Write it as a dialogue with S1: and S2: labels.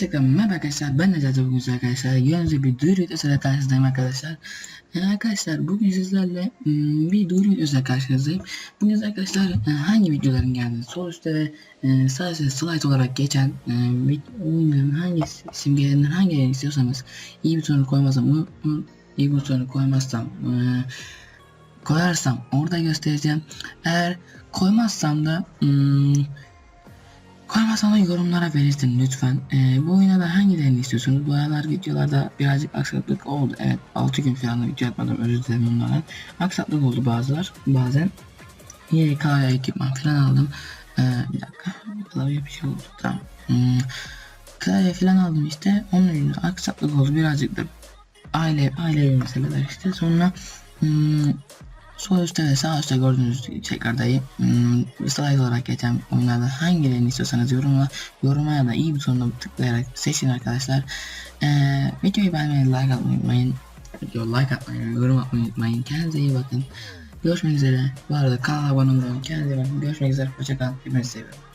S1: Gerçekten merhaba arkadaşlar. Ben Necati. Bugün sizlerle arkadaşlar yalnızca bir duyuru videosuyla karşınızdayım arkadaşlar. Yani arkadaşlar bugün sizlerle ım, bir duyuru videosuyla karşınızdayım. Bugün arkadaşlar e, hangi videoların geldiğini sol üstte ve e, üstte slide olarak geçen e, oyunların hangi simgelerinden hangilerini istiyorsanız iyi butonunu koymazsam iyi butonunu koymazsam e, koyarsam orada göstereceğim. Eğer koymazsam da ım, Koymazsan da yorumlara belirtin lütfen. Ee, bu oyuna da hangilerini istiyorsunuz? Bu aralar videolarda birazcık aksaklık oldu. Evet 6 gün falan video atmadım özür dilerim onlardan. Aksaklık oldu bazılar bazen. Klavye ekipman falan aldım. Ee, bir dakika klavye bir şey oldu tamam. Hmm, klavye falan aldım işte. Onun yüzünden aksaklık oldu birazcık da aile ailevi meseleler işte. Sonra hmm, Sol üstte ve sağ üstte gördüğünüz tekrardayı hmm, slide olarak geçen oyunlarda hangilerini istiyorsanız yorumla, yoruma ya da iyi butonuna tıklayarak seçin arkadaşlar. Ee, videoyu beğenmeyi, like atmayı unutmayın. Video like atmayı, yorum atmayı unutmayın. Kendinize iyi bakın. Görüşmek üzere. Bu arada kanala abone olmayı, kendinize iyi bakın. Görüşmek üzere. Hoşçakalın. Hepinizi seviyorum.